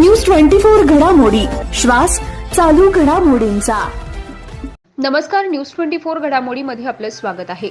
News twenty four घडामोडी. श्वास चालू घडामोडींचा. नमस्कार न्यूज ट्वेंटी फोर घडामोडीमध्ये आपलं स्वागत आहे.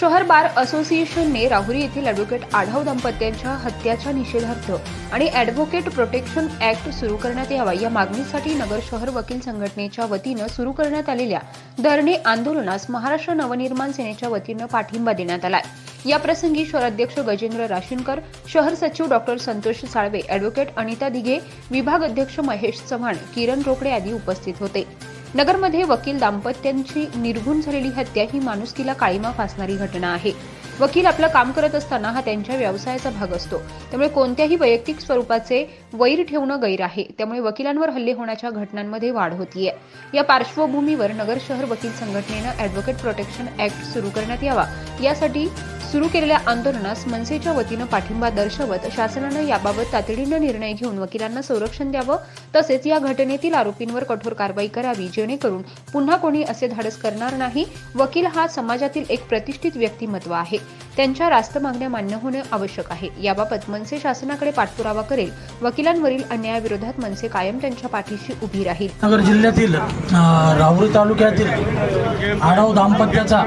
शहर बार असोसिएशनने राहुरी येथील अॅडव्होकेट आढाव दाम्पत्यांच्या हत्याच्या निषेधार्थ आणि अॅडव्होकेट प्रोटेक्शन ऍक्ट सुरू करण्यात यावा या मागणीसाठी नगर शहर वकील संघटनेच्या वतीनं सुरू करण्यात आलेल्या धरणे आंदोलनास महाराष्ट्र नवनिर्माण सेनेच्या वतीनं पाठिंबा देण्यात आलाय. आहे प्रसंगी शहराध्यक्ष गजेंद्र राशीनकर शहर सचिव डॉक्टर संतोष साळवे अॅडव्होकेट अनिता दिघे विभाग अध्यक्ष महेश चव्हाण किरण रोकडे आदी उपस्थित होते. नगरमध्ये वकील दाम्पत्यांची निर्घुण झालेली हत्या ही माणुसकीला काळीमा फासणारी घटना आहे. वकील आपलं काम करत असताना हा त्यांच्या व्यवसायाचा भाग असतो. त्यामुळे कोणत्याही वैयक्तिक स्वरूपाचे वैर ठेवणं गैर आहे. त्यामुळे वकिलांवर हल्ले होण्याच्या घटनांमध्ये वाढ होतीये. या पार्श्वभूमीवर नगर शहर वकील संघटनेनं अॅडव्होकेट प्रोटेक्शन अॅक्ट सुरू करण्यात यावा. यासाठी सुरू केलेल्या आंदोलनास मनसेच्या वतीनं पाठिंबा दर्शवत शासनानं याबाबत तातडीनं निर्णय घेऊन वकिलांना संरक्षण द्यावं तसेच या घटनेतील आरोपींवर कठोर कारवाई करावी जेणेकरून पुन्हा कोणी असे धाडस करणार नाही. वकील हा समाजातील एक प्रतिष्ठित व्यक्तिमत्व आहे. त्यांच्या रास्त मागण्या मान्य होणे आवश्यक आहे. याबाबत मनसे शासनाकडे पाठपुरावा करेल. वकिलांवरील अन्यायाविरोधात मनसे कायम त्यांच्या पाठीशी उभी राहील. नगर जिल्ह्यातील राहुरी तालुक्यातील आढाव दाम्पत्याचा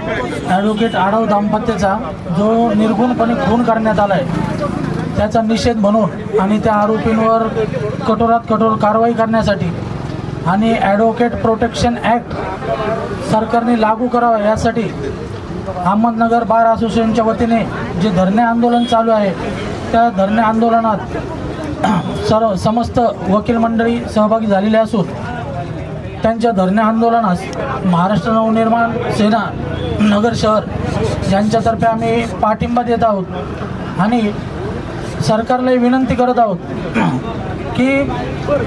ॲडव्होकेट आढाव दाम्पत्याचा जो निर्गुणपणे खून करण्यात आला आहे त्याचा निषेध म्हणून आणि त्या आरोपींवर कठोरात कठोर कारवाई करण्यासाठी आणि ॲडव्होकेट प्रोटेक्शन ॲक्ट सरकारने लागू करावा यासाठी अहमदनगर बार असोसिएशनच्या वतीने जे धरणे आंदोलन चालू आहे त्या धरणे आंदोलनात सर्व समस्त वकील मंडळी सहभागी झालेले असून त्यांच्या धरणे आंदोलनास महाराष्ट्र नवनिर्माण सेना नगर शहर यांच्यातर्फे आम्ही पाठिंबा देत आहोत. आणि सरकारलाही विनंती करत आहोत की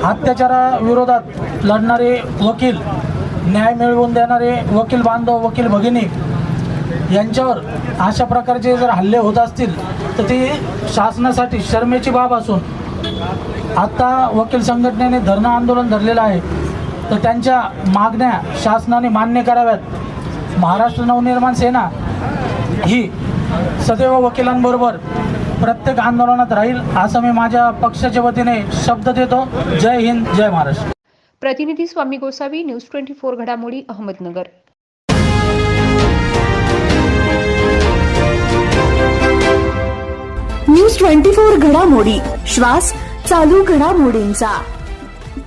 अत्याचाराविरोधात लढणारे वकील न्याय मिळवून देणारे वकील बांधव वकील भगिनी यांच्यावर अशा प्रकारचे जर हल्ले होत असतील तर ती शासनासाठी शर्मेची बाब असून आता वकील संघटनेने धरणं आंदोलन धरलेलं आहे. तर त्यांच्या मागण्या शासनाने मान्य कराव्यात. महाराष्ट्र नवनिर्माण सेना ही सदैव वकिलांबरोबर प्रत्येक आंदोलनात राहील असं मी माझ्या पक्षाच्या वतीने शब्द देतो. जय हिंद जय महाराष्ट्र. प्रतिनिधी Swami Gosavi news twenty four घडामोडी अहमदनगर. न्यूज ट्वेंटी फोर घडामोडी श्वास चालू घडामोडींचा.